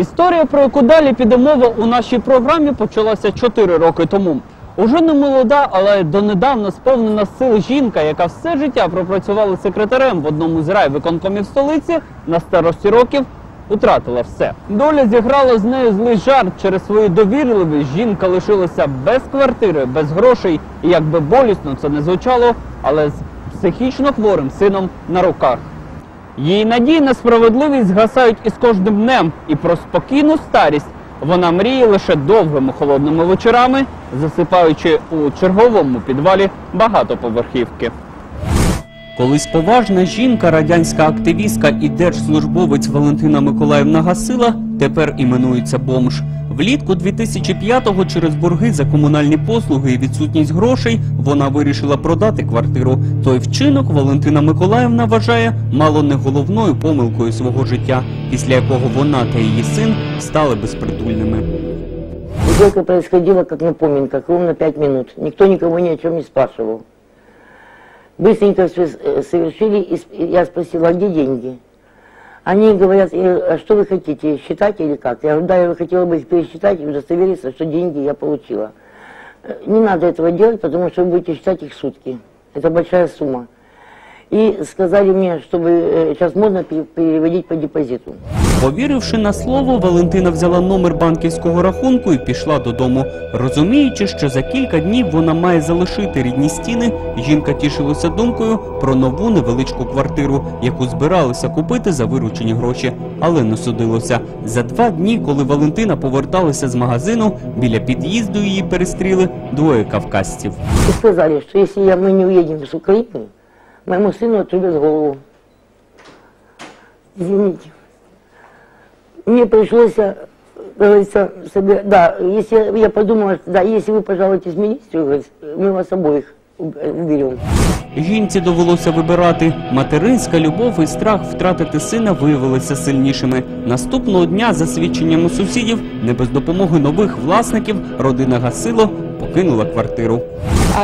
Історія, про яку далі піде мова у нашій програмі, почалася 4 роки тому. Уже не молода, але донедавна сповнена сил жінка, яка все життя пропрацювала секретарем в одному з райвиконкомів столиці, на старості років утратила все. Доля зіграла з нею злий жарт через свою довірливість. Жінка лишилася без квартири, без грошей, і як би болісно це не звучало, але з психічно хворим сином на руках. Її надії на справедливість згасають із кожним днем, і про спокійну старість вона мріє лише довгими холодними вечорами, засипаючи у черговому підвалі багатоповерхівки. Колись поважна жінка, радянська активістка і держслужбовець Валентина Миколаївна Гасила тепер іменується бомж. Влітку 2005-го через борги за комунальні послуги і відсутність грошей вона вирішила продати квартиру. Той вчинок Валентина Миколаївна вважає мало не головною помилкою свого життя, після якого вона та її син стали безпритульними. Сделка происходила как на поминках, ровно пять минут. Никто никого ни о чем не спрашивал. Быстренько все э, совершили, и я спросила, а где деньги? Они говорят, «Э, а что вы хотите, считать или как? Я говорю, да, я хотела бы пересчитать и удостовериться, что деньги я получила. «Э, Не надо этого делать, потому что вы будете считать их сутки. Это большая сумма. И сказали мне, чтобы э, сейчас можно пере- переводить по депозиту. Повіривши на слово, Валентина взяла номер банківського рахунку і пішла додому. Розуміючи, що за кілька днів вона має залишити рідні стіни, жінка тішилася думкою про нову невеличку квартиру, яку збиралися купити за виручені гроші. Але не судилося. За два дні, коли Валентина поверталася з магазину, біля під'їзду її перестріли двоє кавказців. И сказали, что если я, мы не уедем с Украины, моему сыну отрубят голову. Извините. Мне пришлось, э, как говорится, собира- да, если я, я подумала, что, да, если вы пожалуетесь министру, говорит, мы вас обоих уб- э, уберем. Жінці довелося вибирати. Материнська любов і страх втратити сина виявилися сильнішими. Наступного дня, за свідченнями сусідів, не без допомоги нових власників, родина Гасило покинула квартиру.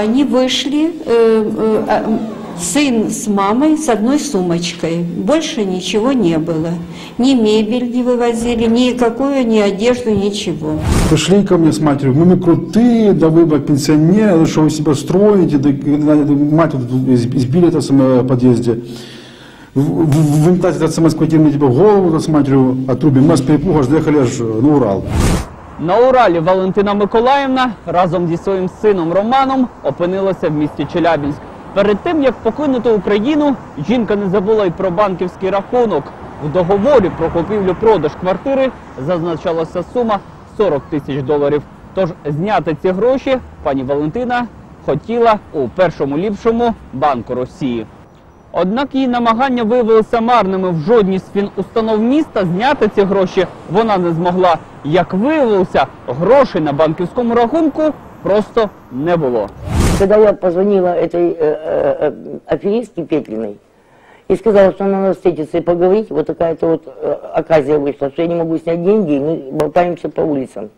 Они вышли, э, э, а, м, сын с мамой с одной сумочкой. Больше ничего не было. Ни мебель не вывозили, никакую, ни одежду, ничего. Пришли ко мне с матерью, ну мы крутые, да вы бы пенсионеры, что вы себя строите, да, да, мать вот тут из- избили это самое в подъезде. В, в, в имитате этот самое схватили мне типа голову да, с матерью отрубим. Мы с перепуга аж доехали аж на Урал. На Уралі Валентина Миколаївна разом зі своїм сином Романом опинилася в місті Челябінськ. Перед тим як покинути Україну, жінка не забула й про банківський рахунок. В договорі про купівлю-продаж квартири зазначалася сума 40 тисяч доларів. Тож зняти ці гроші пані Валентина хотіла у першому ліпшому банку Росії. Однак її намагання виявилися марними в жодній з фінустанов міста зняти ці гроші вона не змогла. Як виявилося, грошей на банківському рахунку просто не було. Когда я позвонила этой э, э, аферистке Петлиной и сказала, что нам надо встретиться и поговорить, вот такая-то вот э, оказия вышла, что я не могу снять деньги, и мы болтаемся по улицам.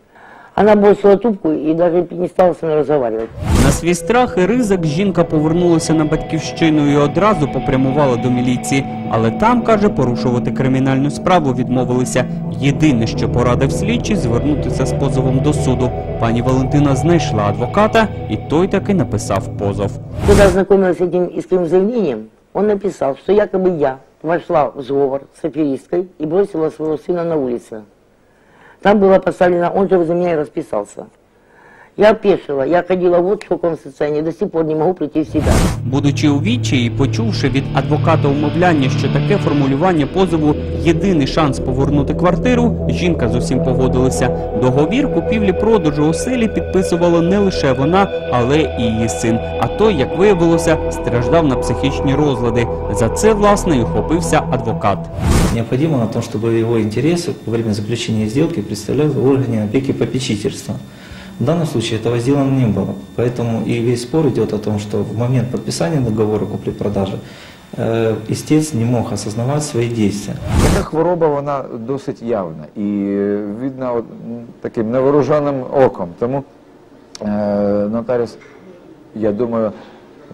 Она бросила трубку и даже не стала со мной разговаривать. На свій страх і ризик жінка повернулася на батьківщину і одразу попрямувала до міліції. Але там, каже, порушувати кримінальну справу відмовилися. Єдине, що порадив слідчий, звернутися з позовом до суду. Пані Валентина знайшла адвоката, і той таки написав позов. Когда ознакомилась с этим исковым заявлением, он написал, что якобы я вошла в сговор с аферисткой и бросила своего сына на улице. Там было поставлено, он же за меня и расписался. Я опешила, я ходила вот в шоковом состоянии, до сих пор не могу прийти в себя. Будучи у відчаї, і почувши від адвоката умовляння, що таке формулювання позову єдиний шанс повернути квартиру, жінка з усім погодилася. Договір купівлі-продажу оселі підписувала не лише вона, але і її син. А той, як виявилося, страждав на психічні розлади. За це власне і ухопився адвокат. Необходимо на том, чтобы его интересы во время заключения сделки представляли органы опеки и попечительства. В данном случае этого сделано не было. Поэтому и весь спор идет о том, что в момент подписания договора купли-продажи э, истец не мог осознавать свои действия. Така хвороба вона досить явна і е, видна от, м, таким невооруженим оком. Тому е, нотаріус, я думаю,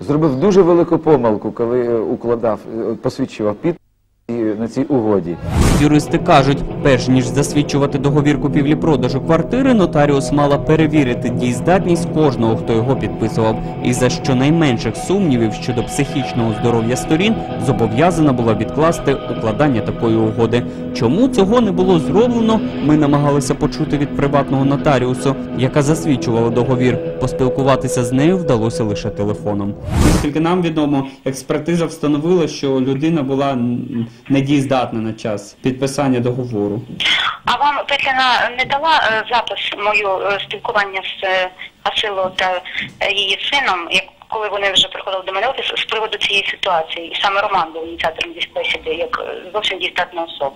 зробив дуже велику помилку, коли е, укладав, е, посвідчував підпис і На цій угоді. Юристи кажуть, перш ніж засвідчувати договір купівлі-продажу квартири, нотаріус мала перевірити дієздатність кожного, хто його підписував, і за щонайменших сумнівів щодо психічного здоров'я сторін зобов'язана була відкласти укладання такої угоди. Чому цього не було зроблено? Ми намагалися почути від приватного нотаріусу, яка засвідчувала договір. Поспілкуватися з нею вдалося лише телефоном. Наскільки нам відомо, експертиза встановила, що людина була м, недієздатна на час підписання договору. А вам Петліна не дала е, запис мою е, спілкування з е, Асило та її сином, як коли вони вже приходили до мене офіс з приводу цієї ситуації, і саме Роман був ініціатором бесіди, як зовсім дістатна особа.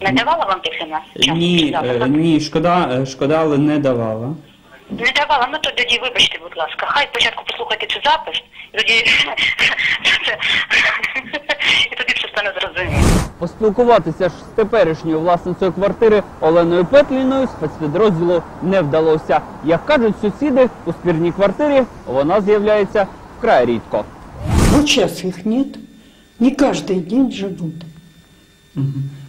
Не давала вам Петліна? Ні, запис? ні, шкода, шкода, але не давала. Не давала, ну то тоді вибачте, будь ласка. Хай спочатку послухайте цей запис, і тоді це і тоді все стане зрозуміло. Поспілкуватися ж з теперішньою власницею квартири Оленою Петліною спецпідрозділу не вдалося. Як кажуть сусіди, у спірній квартирі вона з'являється вкрай рідко. Вот сейчас их нет. Не каждый день живут.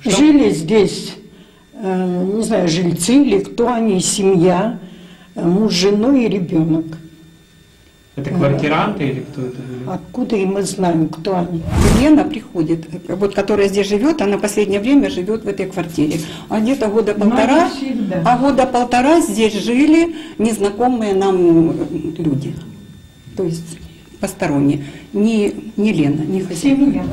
Жили здесь, э, не знаю, жильцы или кто они, семья, э, муж, с женой и ребенок. Це квартиранти чи хто це? Откуда и мы знаем, кто они? Лена приходит, вот, которая здесь живет, она последнее время живет в этой квартире. А где-то года полтора, а года полтора здесь жили незнакомые нам люди. То есть посторонние. Не, не Лена, не хозяйка.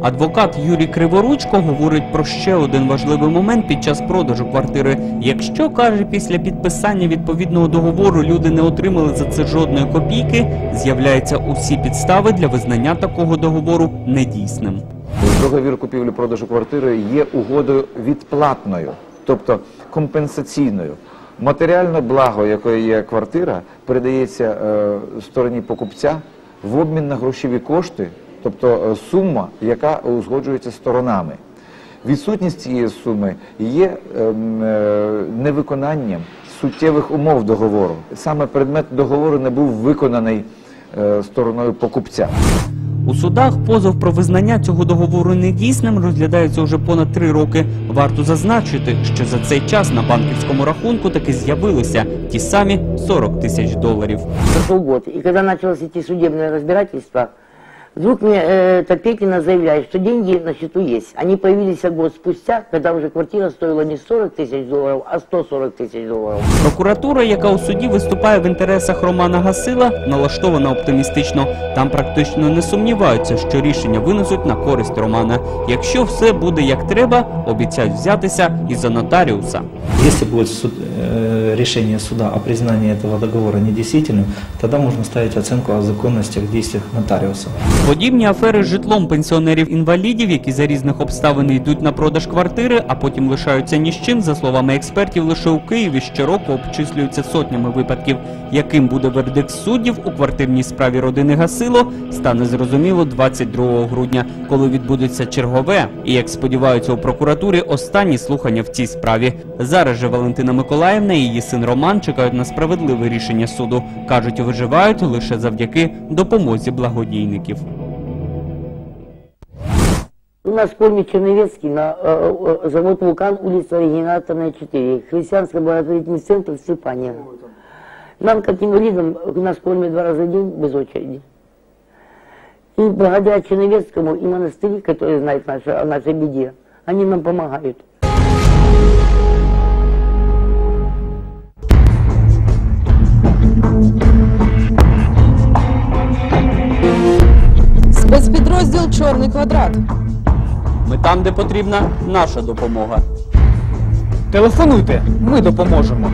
Адвокат Юрій Криворучко говорить про ще один важливий момент під час продажу квартири. Якщо каже, після підписання відповідного договору люди не отримали за це жодної копійки, з'являються усі підстави для визнання такого договору недійсним. Договір купівлі-продажу квартири є угодою відплатною, тобто компенсаційною. Матеріальне благо, якою є квартира, передається е, стороні покупця в обмін на грошові кошти, тобто е, сума, яка узгоджується сторонами. Відсутність цієї суми є ем, е, невиконанням суттєвих умов договору. Саме предмет договору не був виконаний е, стороною покупця. У судах позов про визнання цього договору недійсним розглядається уже понад три роки. Варто зазначити, що за цей час на банківському рахунку таки з'явилися ті самі 40 тисяч доларів. Прошел год. И когда началось идти судебное разбирательство, вдруг мне э, эта Петлина заявляет, что деньги на счету есть. Они появились год спустя, когда уже квартира стоила не 40 тысяч долларов, а 140 тысяч долларов. Прокуратура, яка у суді виступає в інтересах Романа Гасила, налаштована оптимістично. Там практично не сумніваються, що рішення винесуть на користь Романа. Якщо все буде як треба, обіцяють взятися і за нотаріуса. Если будет суд- э, решение суда о признании этого договора недействительным, тогда можно ставить оценку о законностях действий нотариуса. Подібні афери з житлом пенсіонерів-інвалідів, які за різних обставин йдуть на продаж квартири, а потім лишаються ні з чим, за словами експертів, лише у Києві щороку обчислюються сотнями випадків. Яким буде вердикт суддів у квартирній справі родини Гасило, стане зрозуміло 22 грудня, коли відбудеться чергове. І як сподіваються у прокуратурі, останні слухання в цій справі. Зараз же Валентина Миколаївна і її син Роман чекають на справедливе рішення суду. кажуть, виживають лише завдяки допомозі благодійників. У нас в Кольме Черновецкий, на э, э, завод «Вулкан», улица Регенаторная, 4, христианский благотворительный центр Степания. Нам, как инвалидам, у нас в Кольме два раза в день без очереди. И благодаря Черновецкому и монастыри, которые знают наши, о нашей беде, они нам помогают. Спецпідрозділ Чорний квадрат. Ми там, де потрібна наша допомога. Телефонуйте, ми допоможемо.